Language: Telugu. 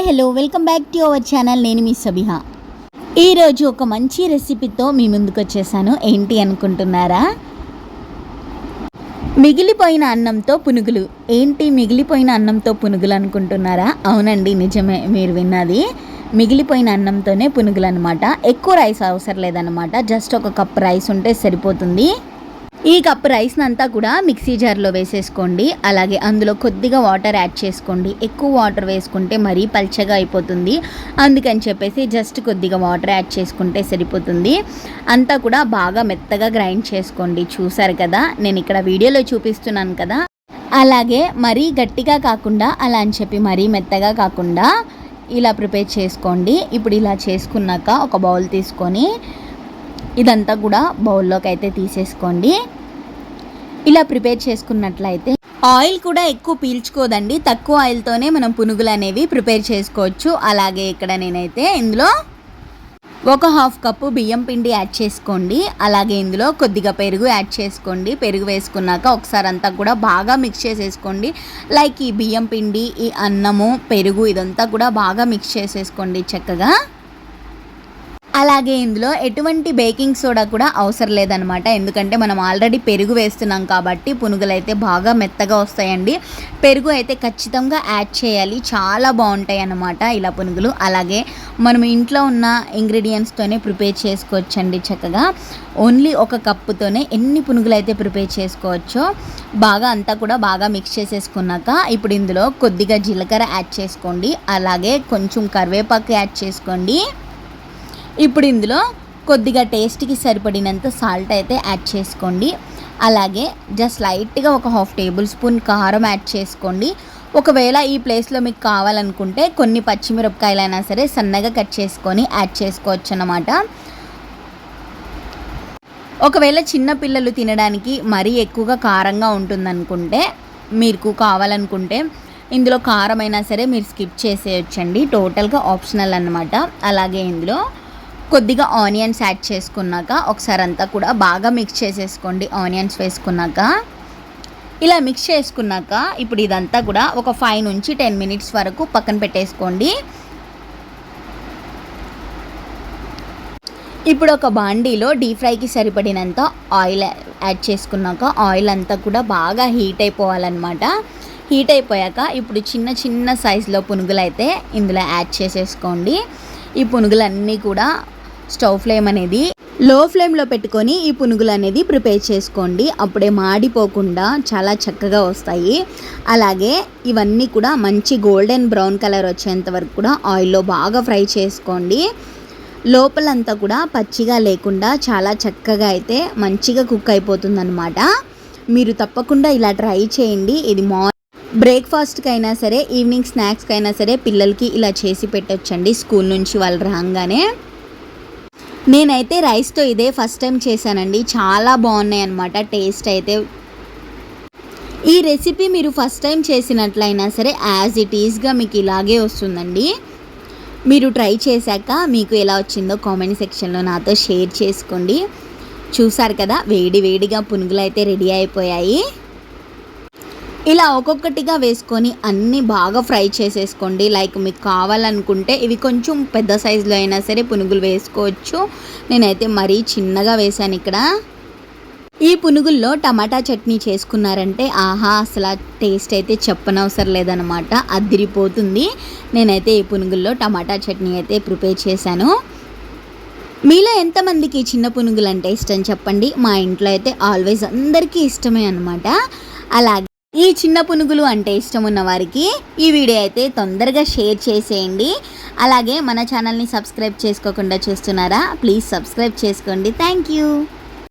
Hi hello welcome back to our channel. నేను మీ సబిహా. ఈరోజు ఒక మంచి రెసిపీతో మీ ముందుకు వచ్చేసాను. ఏంటి అనుకుంటున్నారా? మిగిలిపోయిన అన్నంతో పునుగులు. ఏంటి మిగిలిపోయిన అన్నంతో పునుగులు అనుకుంటున్నారా? అవునండి నిజమే మీరు విన్నది. మిగిలిపోయిన అన్నంతోనే పునుగులు అనమాట ఎక్కువ రైస్ అవసరం లేదనమాట జస్ట్ ఒక కప్ రైస్ ఉంటే సరిపోతుంది. ఈ కప్ రైస్ని అంతా కూడా మిక్సీ జార్లో వేసేసుకోండి. అలాగే అందులో కొద్దిగా వాటర్ యాడ్ చేసుకోండి. ఎక్కువ వాటర్ వేసుకుంటే మరీ పల్చగా అయిపోతుంది. అందుకని చెప్పేసి జస్ట్ కొద్దిగా వాటర్ యాడ్ చేసుకుంటే సరిపోతుంది. అంతా కూడా బాగా మెత్తగా గ్రైండ్ చేసుకోండి. చూసారు కదా? నేను ఇక్కడ వీడియోలో చూపిస్తున్నాను కదా? అలాగే మరీ గట్టిగా కాకుండా అలా అని చెప్పి మరీ మెత్తగా కాకుండా ఇలా ప్రిపేర్ చేసుకోండి. ఇప్పుడు ఇలా చేసుకున్నాక ఒక బౌల్ తీసుకొని ఇదంతా కూడా బౌల్లోకి అయితే తీసేసుకోండి. ఇలా ప్రిపేర్ చేసుకున్నట్లయితే ఆయిల్ కూడా ఎక్కువ పీల్చుకోదండి. తక్కువ ఆయిల్తోనే మనం పునుగులు అనేవి ప్రిపేర్ చేసుకోవచ్చు. అలాగే ఇక్కడ నేనైతే ఇందులో ఒక హాఫ్ కప్పు బియ్యం పిండి యాడ్ చేసుకోండి. అలాగే ఇందులో కొద్దిగా పెరుగు యాడ్ చేసుకోండి. పెరుగు వేసుకున్నాక ఒకసారి అంతా కూడా బాగా మిక్స్ చేసేసుకోండి. లైక్ ఈ బియ్యం పిండి ఈ అన్నము పెరుగు ఇదంతా కూడా బాగా మిక్స్ చేసేసుకోండి చక్కగా. అలాగే ఇందులో ఎటువంటి బేకింగ్ సోడా కూడా అవసరం లేదనమాట ఎందుకంటే మనం ఆల్రెడీ పెరుగు వేస్తున్నాం కాబట్టి పునుగులు అయితే బాగా మెత్తగా వస్తాయండి. పెరుగు అయితే ఖచ్చితంగా యాడ్ చేయాలి. చాలా బాగుంటాయి అన్నమాట ఇలా పునుగులు. అలాగే మనం ఇంట్లో ఉన్న ఇంగ్రీడియంట్స్తోనే ప్రిపేర్ చేసుకోవచ్చండి చక్కగా. ఓన్లీ ఒక కప్పుతోనే ఎన్ని పునుగులు అయితే ప్రిపేర్ చేసుకోవచ్చో బాగా అంతా కూడా బాగా మిక్స్ చేసేసుకున్నాక ఇప్పుడు ఇందులో కొద్దిగా జీలకర్ర యాడ్ చేసుకోండి. అలాగే కొంచెం కరివేపాకు యాడ్ చేసుకోండి. ఇప్పుడు ఇందులో కొద్దిగా టేస్ట్కి సరిపడినంత సాల్ట్ అయితే యాడ్ చేసుకోండి. అలాగే జస్ట్ లైట్గా ఒక హాఫ్ టేబుల్ స్పూన్ కారం యాడ్ చేసుకోండి. ఒకవేళ ఈ ప్లేస్లో మీకు కావాలనుకుంటే కొన్ని పచ్చిమిరపకాయలైనా సరే సన్నగా కట్ చేసుకొని యాడ్ చేసుకోవచ్చు అన్నమాట ఒకవేళ చిన్న పిల్లలు తినడానికి మరీ ఎక్కువగా కారంగా ఉంటుందనుకుంటే మీకు కావాలనుకుంటే ఇందులో కారం అయినా సరే మీరు స్కిప్ చేసేయచ్చండి. టోటల్గా ఆప్షనల్ అనమాట అలాగే ఇందులో కొద్దిగా ఆనియన్స్ యాడ్ చేసుకున్నాక ఒకసారి అంతా కూడా బాగా మిక్స్ చేసేసుకోండి ఆనియన్స్ వేసుకున్నాక. ఇలా మిక్స్ చేసుకున్నాక ఇప్పుడు ఇదంతా కూడా ఒక ఫైవ్ నుంచి టెన్ మినిట్స్ వరకు పక్కన పెట్టేసుకోండి. ఇప్పుడు ఒక బాండీలో డీప్ ఫ్రైకి సరిపడినంత ఆయిల్ యాడ్ చేసుకున్నాక ఆయిల్ అంతా కూడా బాగా హీట్ అయిపోవాలన్నమాట. హీట్ అయిపోయాక ఇప్పుడు చిన్న చిన్న సైజులో పునుగులు అయితే ఇందులో యాడ్ చేసేసుకోండి. ఈ పునుగులన్నీ కూడా స్టవ్ ఫ్లేమ్ అనేది లో ఫ్లేమ్లో పెట్టుకొని ఈ పునుగులు అనేది ప్రిపేర్ చేసుకోండి. అప్పుడే మాడిపోకుండా చాలా చక్కగా వస్తాయి. అలాగే ఇవన్నీ కూడా మంచి గోల్డెన్ బ్రౌన్ కలర్ వచ్చేంత వరకు కూడా ఆయిల్లో బాగా ఫ్రై చేసుకోండి. లోపలంతా కూడా పచ్చిగా లేకుండా చాలా చక్కగా అయితే మంచిగా కుక్ అయిపోతుందన్నమాట. మీరు తప్పకుండా ఇలా ట్రై చేయండి. ఇది మార్నింగ్ బ్రేక్ఫాస్ట్కి అయినా సరే ఈవినింగ్ స్నాక్స్కి అయినా సరే పిల్లలకి ఇలా చేసి పెట్టొచ్చండి. స్కూల్ నుంచి వాళ్ళు రాగానే. నేనైతే రైస్తో ఇదే ఫస్ట్ టైం చేశానండి. చాలా బాగున్నాయి అనమాట టేస్ట్ అయితే. ఈ రెసిపీ మీరు ఫస్ట్ టైం చేసినట్లయినా సరే యాజ్ ఇట్ ఈజ్గా మీకు ఇలాగే వస్తుందండి. మీరు ట్రై చేశాక మీకు ఎలా వచ్చిందో కామెంట్ సెక్షన్లో నాతో షేర్ చేసుకోండి. చూసారు కదా వేడి వేడిగా పునుగులు అయితే రెడీ అయిపోయాయి. ఇలా ఒక్కొక్కటిగా వేసుకొని అన్నీ బాగా ఫ్రై చేసేసుకోండి. లైక్ మీకు కావాలనుకుంటే ఇవి కొంచెం పెద్ద సైజులో అయినా సరే పునుగులు వేసుకోవచ్చు. నేనైతే మరీ చిన్నగా వేశాను ఇక్కడ. ఈ పునుగుల్లో టమాటా చట్నీ చేసుకున్నారంటే ఆహా అసలు టేస్ట్ అయితే చెప్పనవసరం లేదనమాట అదిరిపోతుంది. నేనైతే ఈ పునుగుల్లో టమాటా చట్నీ అయితే ప్రిపేర్ చేశాను. మీలో ఎంతమందికి చిన్న పునుగులు అంటే ఇష్టం చెప్పండి. మా ఇంట్లో అయితే ఆల్వేస్ అందరికీ ఇష్టమే అనమాట అలాగే ఈ చిన్న పునుగులు అంటే ఇష్టం ఉన్న వారికి ఈ వీడియో అయితే తొందరగా షేర్ చేసేయండి. అలాగే మన ఛానల్ని సబ్స్క్రైబ్ చేసుకోకుండా చూస్తున్నారా ప్లీజ్ సబ్స్క్రైబ్ చేసుకోండి. Thank you.